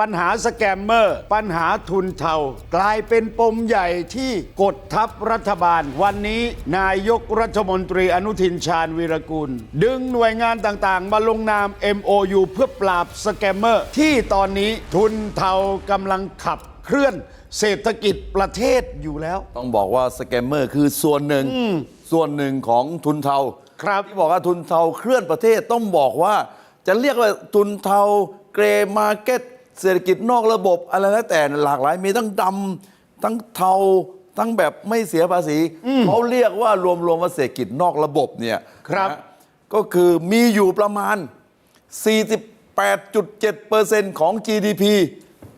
ปัญหาสแกมเมอร์ ปัญหาทุนเทา กลายเป็นปมใหญ่ที่กดทับรัฐบาล วันนี้นายกรัฐมนตรีอนุทินชาญวีรกุล ดึงหน่วยงานต่างๆ มาลงนาม MOU เพื่อปราบสแกมเมอร์ ที่ตอนนี้ทุนเทากำลังขับเคลื่อนเศรษฐกิจประเทศอยู่แล้ว ต้องบอกว่าสแกมเมอร์คือส่วนหนึ่ง ส่วนหนึ่งของทุนเทาครับที่บอกว่าทุนเทาเคลื่อนประเทศต้องบอกว่า จะเรียกว่าทุนเทาเกรย์มาร์เก็ต เศรษฐกิจนอกระบบอะไรแล้วแต่หลากหลายมีทั้งดำทั้งเทาทั้งแบบไม่เสียภาษีเขาเรียกว่ารวมๆว่าเศรษฐกิจนอกระบบเนี่ยครับ นะก็คือมีอยู่ประมาณ 48.7%ของ GDP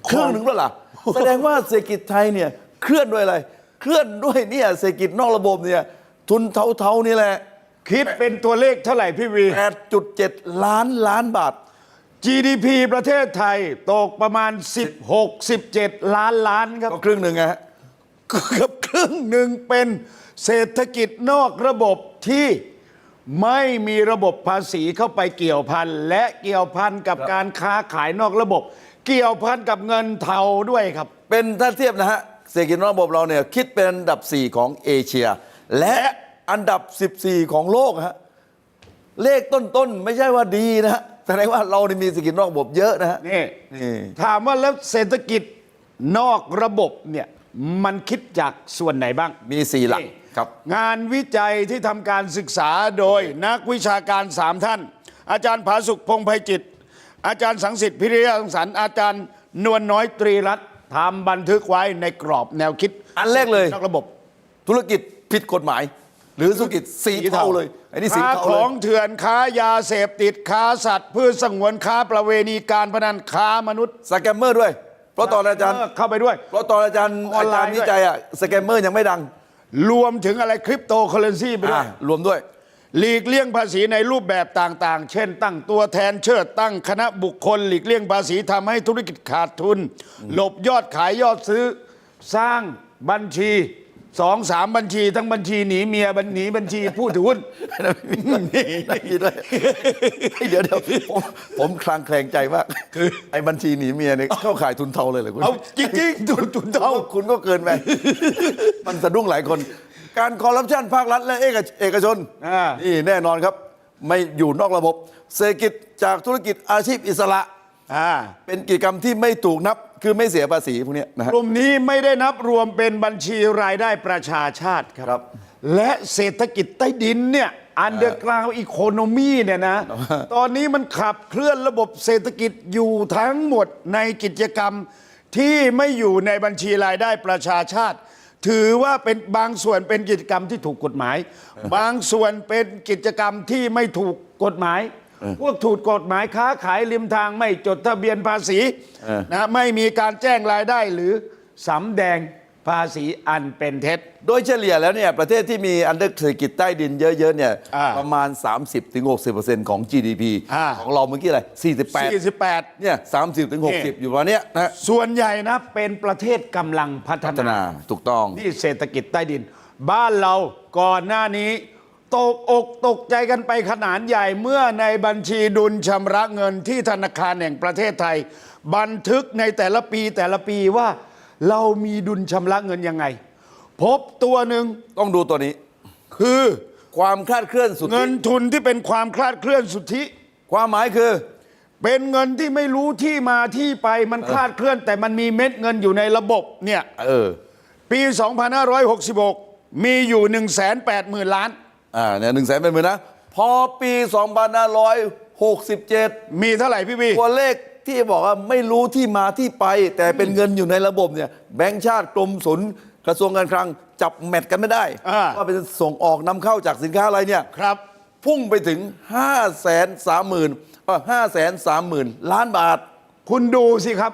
ครึ่งหนึ่งแล้วล่ะ แสดงว่าเศรษฐกิจไทยเนี่ยเคลื่อนด้วยอะไร เคลื่อนด้วยเนี่ยเศรษฐกิจนอกระบบเนี่ยทุนเทาๆนี่แหละ คิดเป็นตัวเลขเท่าไหร่พี่วี 8.7 ล้านล้านบาท GDP ประเทศไทยตกประมาณ 16-17 ล้านล้านครับ ก็ครึ่งหนึ่งอะฮะเกือบครึ่งหนึ่งเป็นเศรษฐกิจนอกระบบที่ไม่มีระบบภาษีเข้าไปเกี่ยวพัน และเกี่ยวพันกับการค้าขายนอกระบบ เกี่ยวพันกับเงินเทาด้วยครับ เป็นถ้าเทียบนะฮะเศรษฐกิจนอกระบบเราเนี่ยคิดเป็นอันดับ 4 ของเอเชีย และอันดับ 14 ของโลกฮะเลขต้นๆ ไม่ใช่ว่าดีนะฮะ แสดงว่าเรานี่มีเศรษฐกิจนอกระบบเยอะนะฮะ นี่นี่ ถามว่าแล้วเศรษฐกิจนอกระบบเนี่ยมันคิดจากส่วนไหนบ้าง มี4หลักนี่ครับ งานวิจัยที่ทำการศึกษาโดยนักวิชาการสามท่าน อาจารย์ผาสุขพงษ์ไพจิตอาจารย์สังสิทธิ์พิริยสังสรรค์อาจารย์นวลน้อยตรีรัตน์ทำบันทึกไว้ในกรอบแนวคิดอันแรกเลย นอกระบบ ธุรกิจผิดกฎหมาย หรือธุรกิจสีเทาเลยอันนี้สีค้าเทาขเลอยงเถื่อนค้ายาเสพติดค้าสัตว์พืชสงวนค้าประเวณีการพนันค้ามนุษย์สแกมเมอร์ด้วย เพราะตอนอาจารย์ เข้าไปด้วย เพราะตอนอาจารย์อออานไลน์ จารย์วิจัยอะสแกมเมอร์ยังไม่ดังรวมถึงอะไรคริปโตเคอเรนซีไปด้วอะยรวมด้วย หลีกเลี่ยงภาษีในรูปแบบต่างๆ เช่น ตั้งตัวแทนเชิดตั้งคณะบุคคล หลีกเลี่ยงภาษีทำให้ธุรกิจขาดทุน หลบยอดขายยอดซื้อ สร้างบัญชี สองสามบัญชีทั้งบัญชีหนีเมียบัญหนีบัญชีผู้ถือหุ้น ไม่มีด้วยเดี๋ยวเดี๋ยวผมผมคลางแคลงใจมากไอ้บัญชีหนีเมียเนี่ยเข้าขายทุนเทาเลยเหรอคุณเอาจริงๆทุนทุนเท่าคุณก็เกินไปมันสะดุ้งหลายคน การคอร์รัปชันภาครัฐและเอกเอกชนอ่า นี่แน่นอนครับ ไม่อยู่นอกระบบ เศรษฐกิจจากธุรกิจอาชีพอิสระ อ่าเป็นกิจกรรมที่ไม่ถูกนับคือไม่เสียภาษีพวกเนี้ยนะฮะ กลุ่มนี้ไม่ได้นับรวมเป็นบัญชีรายได้ประชาชาติคครัรับบและเศรษฐกิจใต้ดินเนี่ยอันเดอร์กราวอีโคโนมีเนี่ยนะ ตอนนี้มันขับเคลื่อนระบบเศรษฐกิจอยู่ทั้งหมดในกิจกรรมที่ไม่อยู่ในบัญชีรายได้ประชาชาติ ถือว่าเป็นบางส่วนเป็นกิจกรรมที่ถูกกฎหมาย บางส่วนเป็นกิจกรรมที่ไม่ถูกกฎหมาย พวกถูกกฎหมายค้าขายริมทางไม่จดทะเบียนภาษีเออนะไม่มีการแจ้งรายได้หรือสำแดงภาษีอันเป็นเท็จ โดยเฉลี่ยแล้วเนี่ยประเทศที่มีอันเดอร์เศรษฐกิจใต้ดินเยอะๆเนี่ยอ่าประมาณ 30-60%ของ GDP อ่าของเราเมื่อกี้อะไร 48 48เนี่ย30ถึงนี่60อยู่ประมาณเนี้ยนะฮะส่วนใหญ่นะเป็นประเทศกำลังพัฒพัฒนานา ถูกต้องนี่เศรษฐกิจใต้ดิน บ้านเราก่อนหน้านี้ ตกอกตกใจกันไปขนาดใหญ่เมื่อในบัญชีดุลชำระเงินที่ธนาคารแห่งประเทศไทย บันทึกในแต่ละปีแต่ละปีว่า เรามีดุลชำระเงินยังไง พบตัวหนึ่งต้องดูตัวนี้ คือความคลาดเคลื่อนสุดเงินทุนที่เป็นความคลาดเคลื่อนสุทธิ ความหมายคือ เป็นเงินที่ไม่รู้ที่มาที่ไปมันคลาดเคลื่อน แต่มันมีเม็ดเงินอยู่ในระบบเนี่ยเออปี 2566 มีอยู่ 1 8 0 0 0 0 ล้าน อ่าเนี่ยหนึ่งแสนเป็นหมื่นนะ พอปี 2567 มีเท่าไหร่พี่วีตัวเลขที่บอกว่าไม่รู้ที่มาที่ไป แต่เป็นเงินอยู่ในระบบเนี่ยแบงก์ชาติกรมศุลกระทรวงการคลังจับแมทกันไม่ได้อ่าว่าเป็นส่งออกนำเข้าจากสินค้าอะไรเนี่ยครับ พุ่งไปถึง 5 3 0 0 0 0เออ5 3 0 0 0 0 ล้านบาท คุณดูสิครับ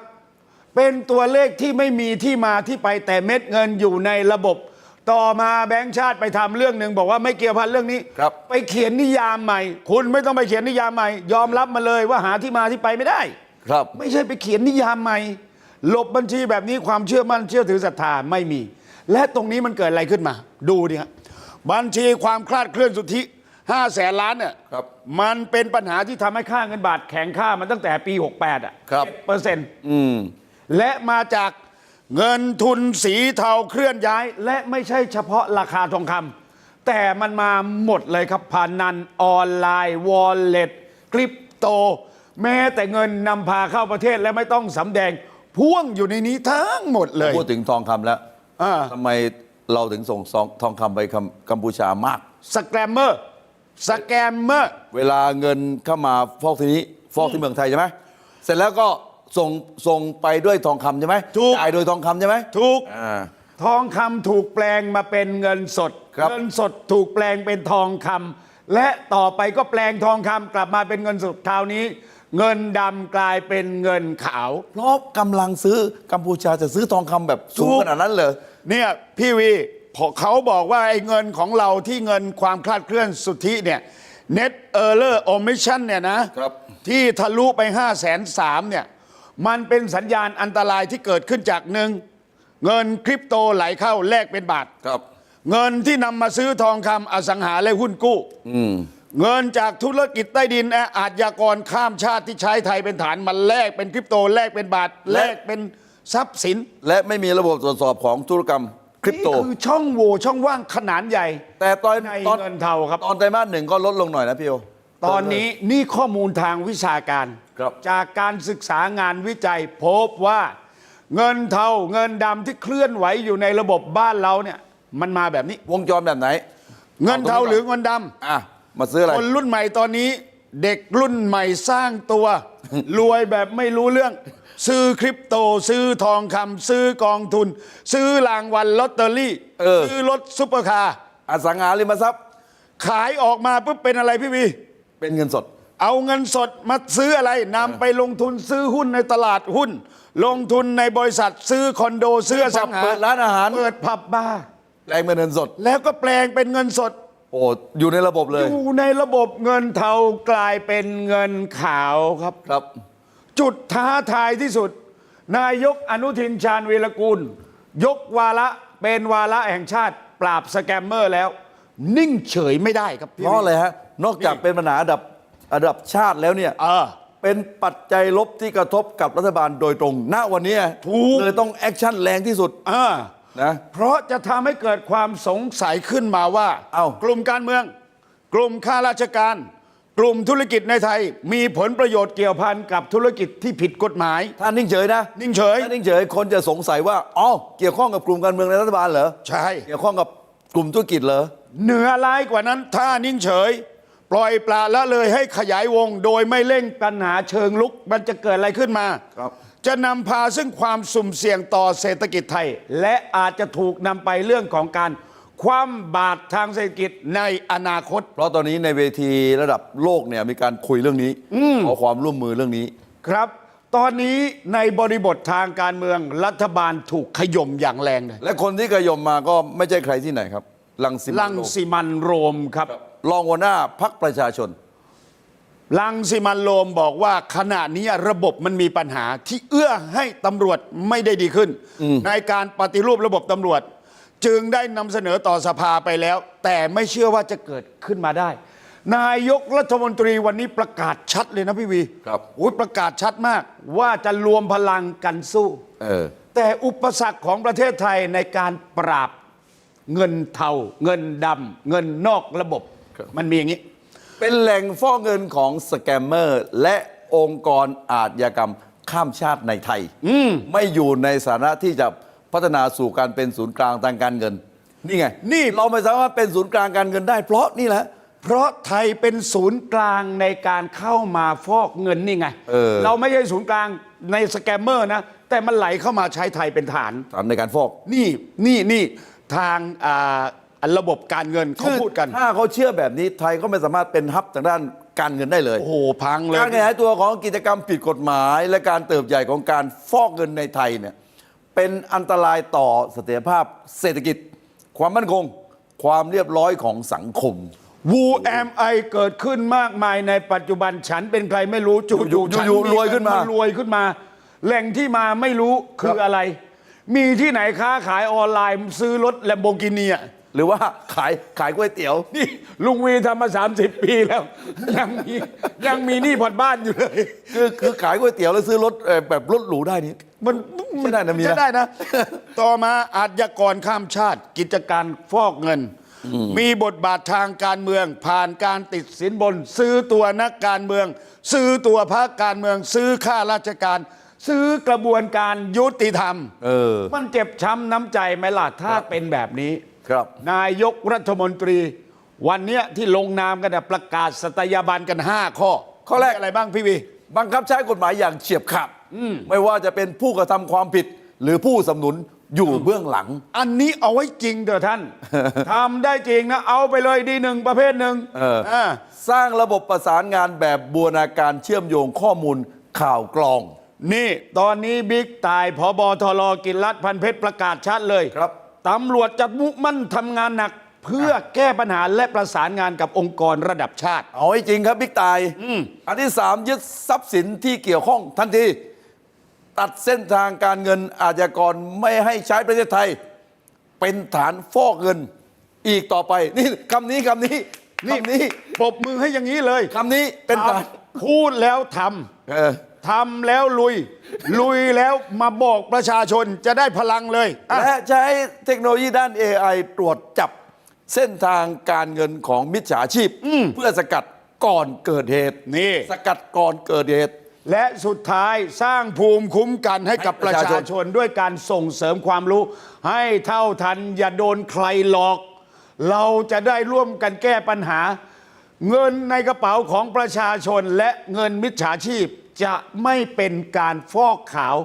เป็นตัวเลขที่ไม่มีที่มาที่ไปแต่เม็ดเงินอยู่ในระบบ ต่อมาแบงก์ชาติไปทำเรื่องหนึ่งบอกว่าไม่เกี่ยวพันเรื่องนี้ครับ ไปเขียนนิยามใหม่ คุณไม่ต้องไปเขียนนิยามใหม่ ยอมรับมาเลยว่าหาที่มาที่ไปไม่ได้ ครับ ไม่ใช่ไปเขียนนิยามใหม่หลบบัญชีแบบนี้ความเชื่อมั่นเชื่อถือศรัทธาไม่มี และตรงนี้มันเกิดอะไรขึ้นมา ดูดิครับบัญชีความคลาดเคลื่อนสุทธิห้าแสนล้านเนี่ยครับ มันเป็นปัญหาที่ทำให้ค่าเงินบาทแข็งค่ามันตั้งแต่ปี 68 อะครับ เปอร์เซ็นต์ อืม และมาจาก เงินทุนสีเทาเคลื่อนย้าย และไม่ใช่เฉพาะราคาทองคำแต่มันมาหมดเลยครับพานันออนไลน์วอลเล็ตคริปโต แม้แต่เงินนำพาเข้าประเทศและไม่ต้องสำแดง พ่วงอยู่ในนี้ทั้งหมดเลย พูดถึงทองคำแล้วอ่า ทำไมเราถึงส่งซองทองคำไปกัมกัมพูชามาก สแกมเมอร์สแกมเมอร์ เวลาเงินเข้ามาฟอกที่นี้ฟอกที่เมืองไทยใช่ไหมเสร็จแล้วก็ ส่งส่งไปด้วยทองคำใช่ไหมถูก จ่ายโดยทองคำใช่ไหมถูก อ่า ทองคำถูกแปลงมาเป็นเงินสด ครับ เงินสดถูกแปลงเป็นทองคำและต่อไปก็แปลงทองคำกลับมาเป็นเงินสดคราวนี้ เงินดำกลายเป็นเงินขาว เพราะกำลังซื้อกัมพูชาจะซื้อทองคำแบบสูงถูก ขนาดนั้นเลย เนี่ยพี่วีพอเขาบอกว่าไอ้เงินของเราที่เงินความคลาดเคลื่อนสุทธิเนี่ย net error omission เนี่ยนะครับ ที่ทะลุไป5 0 0แสนสามเนี่ย มันเป็นสัญญาณอันตรายที่เกิดขึ้นจากหนึ่งเงินคริปโตไหลเข้าแลกเป็นบาท ครับ เงินที่นำมาซื้อทองคำอสังหาและหุ้นกู้เงินจากธุรกิจใต้ดินและอาชญากรข้ามชาติที่ใช้ไทยเป็นฐานมันแลกเป็นคริปโตแลกเป็นบาทแลกเป็นทรัพย์สิน และไม่มีระบบตรวจสอบของธุรกรรมคริปโตนี่คือช่องโหว่ช่องว่างขนาดใหญ่ แต่ตอนในตอนเงินเทาครับ ตอนไตรมาสหนึ่งก็ลดลงหน่อยนะพี่โอ ตอนนี้นี่ข้อมูลทางวิชาการ ครับจากการศึกษางานวิจัยพบว่าเงินเทาเงินดำที่เคลื่อนไหวอยู่ในระบบบ้านเราเนี่ย มันมาแบบนี้ วงจรแบบไหน เงินเทาหรือเงินดำอะมาซื้ออะไร คนรุ่นใหม่ตอนนี้ เด็กรุ่นใหม่สร้างตัว รวยแบบไม่รู้เรื่อง ซื้อคริปโต ซื้อทองคำซื้อกองทุน ซื้อรางวัลลอตเตอรี่เออ ซื้อรถซุปเปอร์คาร์อสังหาริมทรัพย์ขายออกมาปุ๊บเป็นอะไรพี่วี เป็นเงินสด เอาเงินสดมาซื้ออะไรนำไปลงทุนซื้อหุ้นในตลาดหุ้น ลงทุนในบริษัทซื้อคอนโดซื้ออสังหาเปิดร้านอาหาร เปิดผับบาร์แปลงเป็นเงินสด แล้วก็แปลงเป็นเงินสด โอ้อยู่ในระบบเลย อยู่ในระบบเงินเทากลายเป็นเงินขาวครับ ครับ จุดท้าทายที่สุด นายกอนุทินชาญวีรกูล ยกวาระเป็นวาระแห่งชาติ ปราบสแกมเมอร์แล้ว นิ่งเฉยไม่ได้ครับพี่เพราะอะไรฮะ นอกจากเป็นปัญหาระดับระดับชาติแล้วเนี่ยเออ เป็นปัจจัยลบที่กระทบกับรัฐบาลโดยตรง ณวันนี้ถูก เลยต้องแอคชั่นแรงที่สุดเออนะ เพราะจะทำให้เกิดความสงสัยขึ้นมาว่าเอ้า กลุ่มการเมือง กลุ่มข้าราชการ กลุ่มธุรกิจในไทย มีผลประโยชน์เกี่ยวพันกับธุรกิจที่ผิดกฎหมาย ถ้านิ่งเฉยนะนิ่งเฉย ถ้านิ่งเฉยคนจะสงสัยว่าอ๋อเกี่ยวข้องกับกลุ่มการเมืองในรัฐบาลเหรอใช่ เกี่ยวข้องกับกลุ่มธุรกิจเหรอ เหนือร้ายกว่านั้นถ้านิ่งเฉย ปล่อยปละละเลยให้ขยายวง โดยไม่เร่งปัญหาเชิงลุก มันจะเกิดอะไรขึ้นมา ครับ จะนำพาซึ่งความสุ่มเสี่ยงต่อเศรษฐกิจไทย และอาจจะถูกนำไปเรื่องของการคว่ำบาตรทางเศรษฐกิจในอนาคต เพราะตอนนี้ในเวทีระดับโลกเนี่ยมีการคุยเรื่องนี้ขอความร่วมมือเรื่องนี้ ครับ ตอนนี้ในบริบททางการเมืองรัฐบาลถูกขย่มอย่างแรงเลยและคนที่กระยมมาก็ไม่ใช่ใครที่ไหนครับ ลังสิมันลังโรมสิมันโรมครับ รองหัวหน้าพักประชาชน ลังสิมันโรมบอกว่าขณะนี้ระบบมันมีปัญหาที่เอื้อให้ตำรวจไม่ได้ดีขึ้น ในการปฏิรูประบบตำรวจ จึงได้นำเสนอต่อสภาไปแล้ว แต่ไม่เชื่อว่าจะเกิดขึ้นมาได้ นายกรัฐมนตรีวันนี้ประกาศชัดเลยนะพี่วีครับ โอ้ยประกาศชัดมาก ว่าจะรวมพลังกันสู้ เออ แต่อุปสรรคของประเทศไทยในการปราบ เงินเทาเงินดำเงินนอกระบบครับมันมีอย่างนี้ เป็นแหล่งฟอกเงินของสแกมเมอร์และองค์กรอาชญากรรมข้ามชาติในไทยไม่อยู่ในสถานะที่จะพัฒนาสู่การเป็นศูนย์กลางทางการเงิน นี่ไง นี่เราไม่สามารถเป็นศูนย์กลางการเงินได้ เพราะนี่แหละเพราะไทยเป็นศูนย์กลางในการเข้ามาฟอกเงินนี่ไงเออไม่ใช่ศูนย์กลางในสแกมเมอร์นะ แต่มันไหลเข้ามาใช้ไทยเป็นฐานฐานในการฟอก นี่นี่นี่ ทางอ่าระบบการเงินเขาพูดกัน ถ้าเขาเชื่อแบบนี้ไทยก็ไม่สามารถเป็นฮับทางด้านการเงินได้เลย โอ้โห พังเลย การขยายตัวของกิจกรรมผิดกฎหมาย และการเติบใหญ่ของการฟอกเงินในไทยเนี่ยเป็นอันตรายต่อเสถียรภาพเศรษฐกิจ ความมั่นคง ความเรียบร้อยของสังคมวูแอมไอเกิดขึ้นมากมายในปัจจุบันฉันเป็นใครไม่รู้จู่อยู่ๆฉันอยู่รวยขึ้นมารวยขึ้นมา แหล่งที่มาไม่รู้คืออะไร มีที่ไหนค้าขายออนไลน์ซื้อรถแลมโบกินีหรือว่าขายขายก๋วยเตี๋ยว นี่ลุงวีทำมา 30 ปีแล้ว ยังมียังมีหนี้ผ่อนบ้านอยู่เลย คือคือขายก๋วยเตี๋ยวแล้วซื้อรถเอ่อแบบรถหรูได้นี่ มันใช่ได้นะมีนะ ใช่ได้นะ ต่อมาอาชญากรข้ามชาติ กิจการฟอกเงิน มีบทบาททางการเมือง ผ่านการติดสินบน ซื้อตัวนักการเมือง ซื้อตัวพรรคการเมือง ซื้อข้าราชการ ซื้อกระบวนการยุติธรรม เออ มันเจ็บช้ำน้ำใจไหมล่ะถ้าเป็นแบบนี้ ครับ นายกรัฐมนตรี วันเนี้ยที่ลงนามกันน่ะประกาศสตยาบันกัน 5 ข้อข้อแรก มีอะไรบ้างพี่วี บังคับใช้กฎหมายอย่างเฉียบขาดไม่ว่าจะเป็นผู้กระทำความผิด หรือผู้สนับสนุนอยู่เบื้องหลัง อันนี้เอาไว้จริงเถอะท่าน ทำได้จริงนะ เอาไปเลยดีหนึ่งประเภทหนึ่งเอออ่าสร้างระบบประสานงานแบบบูรณาการเชื่อมโยงข้อมูลข่าวกรอง นี่ตอนนี้บิ๊กตายพบทรกินรัฐพันเพชรประกาศชัดเลยครับตำรวจจะมุ่งมั่นทำงานหนัก เพื่อแก้ปัญหาและประสานงานกับองค์กรระดับชาติ เอาให้จริงครับบิ๊กตายอันที่สามยึดทรัพย์สินที่เกี่ยวข้องทันที ตัดเส้นทางการเงินอาชญากรไม่ให้ใช้ประเทศไทย เป็นฐานฟอกเงินอีกต่อไป นี่คำนี้คำนี้นี่คำนี้ปรบมือให้อย่างนี้เลยคำนี้เป็นฐานทำพูดแล้วทเออำ ทำแล้วลุย ลุยแล้วมาบอกประชาชนจะได้พลังเลยอะและใช้เทคโนโลยีด้าน AI ตรวจจับเส้นทางการเงินของมิจฉาชีพ เพื่อสกัดก่อนเกิดเหตุ นี่ สกัดก่อนเกิดเหตุ และสุดท้ายสร้างภูมิคุ้มกันให้กับให้ปประระชาชาชชนนด้วยการส่งเสริมความรู้ ให้เท่าทันอย่าโดนใครหลอก เราจะได้ร่วมกันแก้ปัญหา เงินในกระเป๋าของประชาชนและเงินมิจฉาชีพ จะไม่เป็นการฟอกขาว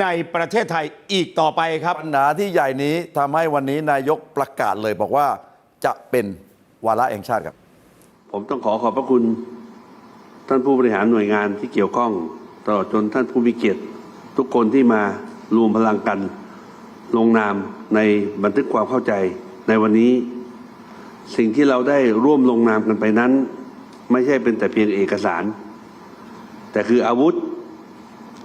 ในประเทศไทยอีกต่อไปครับ ปัญหาที่ใหญ่นี้ทำให้วันนี้นายกประกาศเลยบอกว่าจะเป็นวาระแห่งชาติครับ ผมต้องขอขอบพระคุณท่านผู้บริหารหน่วยงานที่เกี่ยวข้อง ตลอดจนท่านผู้มีเกียรติทุกคนที่มารวมพลังกันลงนามในบันทึกความเข้าใจในวันนี้ สิ่งที่เราได้ร่วมลงนามกันไปนั้น ไม่ใช่เป็นแต่เพียงเอกสาร แต่คืออาวุธ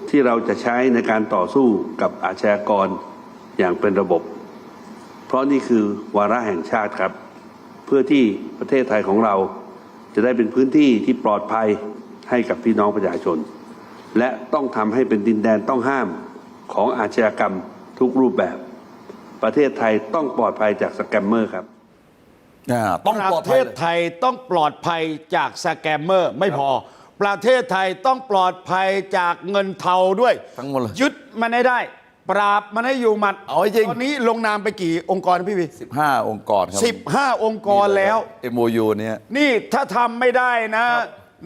ที่เราจะใช้ในการต่อสู้กับอาชญากรอย่างเป็นระบบ เพราะนี่คือวาระแห่งชาติครับ เพื่อที่ประเทศไทยของเราจะได้เป็นพื้นที่ที่ปลอดภัยให้กับพี่น้องประชาชน และต้องทำให้เป็นดินแดนต้องห้ามของอาชญากรรมทุกรูปแบบ ประเทศไทยต้องปลอดภัยจากสแกมเมอร์ครับต้องปลอดประภัเทยศไทยต้องปลอดภัยจากสแกมเมอร์ไม่พอ ประเทศไทยต้องปลอดภัยจากเงินเทาด้วย ทั้งหมดเลย ยึดมันให้ได้ ปราบมันให้อยู่หมัดเอาให้จริง ตอนนี้ลงนามไปกี่องค์กรพี่วี15 องค์กรครับสิบห้าองค์กรแล้ว MOU เนี่ย นี่ถ้าทำไม่ได้นะ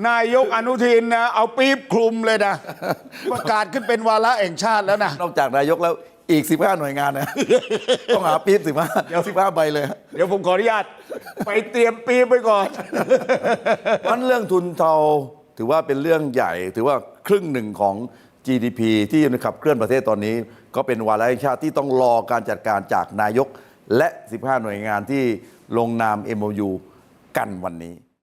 นายกอนุทินนะเอาปี๊บคลุมเลยนะ ประกาศขึ้นเป็นวาระแห่งชาติแล้วนะ นอกจากนายกแล้วอีก 15 หน่วยงานนะ ต้องหาปี๊บ15 15ใบเลยฮะเดี๋ยวผมขออนุญาต ไปเตรียมปี๊บไปก่อนมันเรื่องทุนเทา ถือว่าเป็นเรื่องใหญ่ ถือว่าครึ่งหนึ่งของ GDP ที่ขับเคลื่อนประเทศตอนนี้ ก็เป็นวาระแห่งชาติที่ต้องรอการจัดการจากนายก และ 15 หน่วยงานที่ลงนาม MOU กันวันนี้